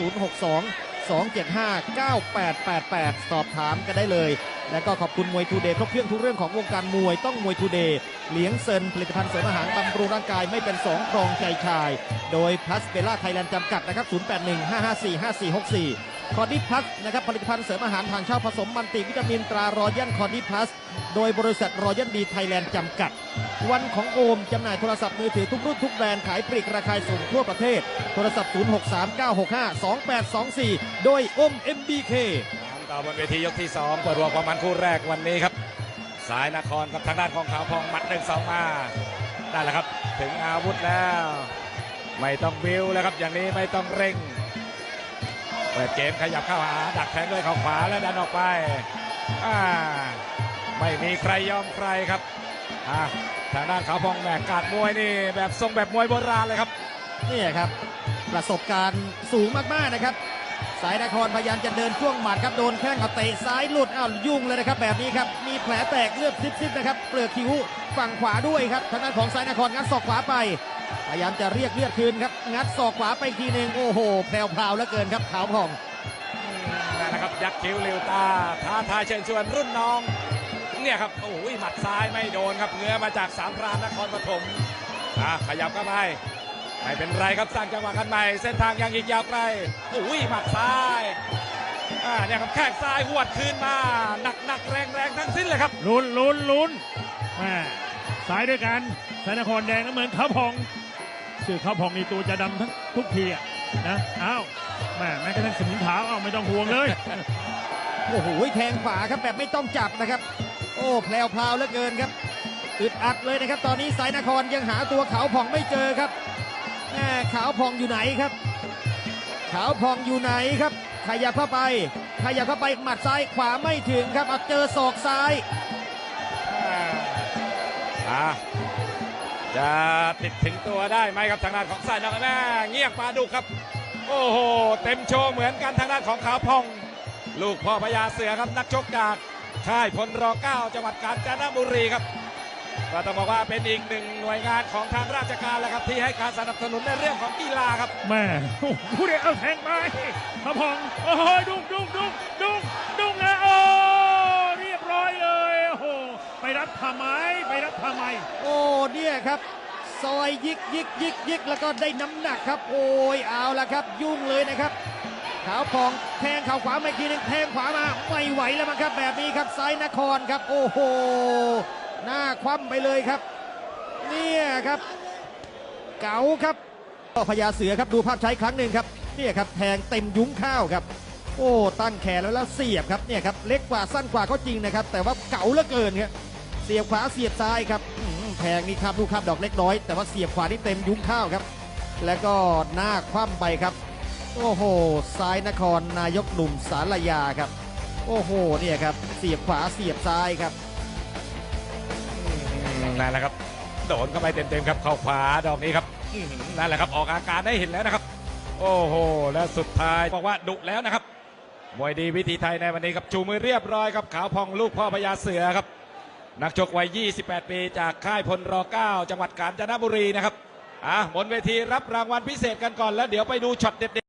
062 275 9888 สอบถามกันได้เลย และก็ขอบคุณมวยทูเดย์ครบเครื่องทุกเรื่องของวงการมวยต้องมวยทูเดย์เลี้ยงเซินผลิตภัณฑ์เสริมอาหารบำรุงร่างกายไม่เป็นสองครองใจชาย โดยพลัสเบล่าไทยแลนด์จำกัดนะครับ 0815545464 คอร์ดิพลัสนะครับผลิตภัณฑ์เสริมอาหารทางเช่าผสมมันติวิตามินตรารอยันคอร์ดิพลัสโดยบริษัทรอยันดีไทยแลนด์จำกัด วันของโอมจำหน่ายโทรศัพท์มือถือทุกรุ่นทุกแบรนด์ขายปลีกราคาส่งทั่วประเทศ โทรศัพท์ 0639652824 โดยอม MBK ต่อบนเวทียกที่ 2 เปิดรวมความมันคู่แรกวันนี้ครับ สายนครกับทางด้านของขาวพองหมัดหนึ่งสองมาได้แล้วครับ ถึงอาวุธแล้ว ไม่ต้องบิวแล้วครับอย่างนี้ไม่ต้องเร่ง เปิดเกมขยับเข้าหา ดักแทงด้วยเขาขวาแล้วดันออกไปอ่าไม่มีใครยอมใครครับอ่าทางด้านขาวพองแบกกาดมวยนี่ แบบทรงแบบมวยโบราณเลยครับนี่ครับ ประสบการณ์สูงมากๆนะครับ สายนครพยายามจะเดินช่วงหมัดครับโดนแข้งเอาเตะซ้ายหลุดอ้าวยุ่งเลยนะครับ แบบนี้ครับมีแผลแตกเลือดซิบๆนะครับเปลือกคิ้วฝั่งขวาด้วยครับทางด้านของสายนครงัดศอกขวาไป พยายามจะเรียกเลือดคืนครับ งัดศอกขวาไปอีกทีหนึ่งโอ้โหแพรวๆเหลือเกินครับขาวผ่องนั่นนะครับยักษ์คิ้วลิวตาท้าทายเชิญชวนรุ่นน้อง เนี่ยครับโอ้ยหมัดซ้ายไม่โดนครับเงื้อมาจากสามพรานนครปฐมอะขยับเข้าไปไม่เป็นไรครับสร้างจังหวะกันใหม่เส้นทางยังอีกยาวไกลโอ้ยหมัดซ้ายอ่าเนี่ยครับแข้งซ้ายหวดคืนมาหนักหนักแรงแรงทั้งสิ้นเลยครับลุ้นลุ้นลุ้นแม่ สายด้วยกันสนครแดงน้ำเงินข้าพองชื่อข้าพองนี่ตัวจะดำทั้งทุกทีอะนะอ้าวแม่แม้กระทั่งสมุนเท้าอ้าวไม่ต้องห่วงเลย โอ้โหแทงขวาครับแบบไม่ต้องจับนะครับ โอ้แพลวพราวเหลือเกินครับอึดอัดเลยนะครับ ตอนนี้สายนครยังหาตัวขาวผ่องไม่เจอครับแม่ขาวผ่องอยู่ไหนครับ ขาวผ่องอยู่ไหนครับขยับเข้าไปขยับเข้าไปหมัดซ้ายขวาไม่ถึงครับเอาเจอศอกซ้าย จะติดถึงตัวได้ไหมครับทางด้านของสายนครแม่เงียบปลาดุกครับ โอ้โห เต็มโชว์เหมือนกันทางด้านของขาวพอง ลูกพ่อพญาเสือครับนักชกจากค่ายพลรอเก้าจังหวัดกาญจนบุรีครับก็ต้องบอกว่าเป็นอีกหนึ่งหน่วยงานของทางราชการแล้วครับที่ให้การสนับสนุนในเรื่องของกีฬาครับแม่ผู้เด็กเอาแทงไปข้าวพองโอ้โหดุ้งดุ้งดุ้งดุ้งดุ้งแล้วโอ้เรียบร้อยเลยโอ้โหไปรับทำไม ไปรับทำไม โอ้เนี่ยครับ ซอยยิกยิกยิกยิกแล้วก็ได้น้ำหนักครับ โอ้ยเอาละครับ ยุ่งเลยนะครับขาวพองแทงข่าขวามาอีกทีหนึงแทงขวามาไม่ไหวแล้วมั้งครับแบบนี้ครับซ้ายนครครับ โอ้โหหน้าคว่ำไปเลยครับ เนี่ยครับ เก๋าครับก็พญาเสือครับดูภาพใช้ครั้งหนึ่งครับเนี่ยครับแทงเต็มยุ้งข้าวครับ โอ้ตั้งแขนแล้วแล้วเสียบครับเนี่ยครับเล็กกว่าสั้นกว่าก็จริงนะครับ แต่ว่าเก๋าเหลือเกินครับ สียบขวาเสียบซ้ายครับแทงนี่ครับลูกครับดอกเล็กน้อย แต่ว่าเสียบขวานี่เต็มยุ้งข้าวครับ แล้วก็หน้าคว่ำไปครับ โอ้โห ซ้ายนครนายกหนุ่มสารยาครับ โอ้โหเนี่ยครับเสียบขวาเสียบซ้ายครับนั่นแหละครับโดนเข้าไปเต็มๆครับเข้าขวาดอกนี้ครับนั่นแหละครับออกอาการได้เห็นแล้วนะครับ โอ้โห และสุดท้ายบอกว่าดุแล้วนะครับมวยดีวิธีไทยในวันนี้ครับชูมือเรียบร้อยครับขาวพองลูกพ่อพญาเสือครับ นักชกวัย 28 ปีจากค่ายพลร9จังหวัดกาญจนบุรีนะครับอะบนเวทีรับรางวัลพิเศษกันก่อนแล้วเดี๋ยวไปดูช็อตเด็ด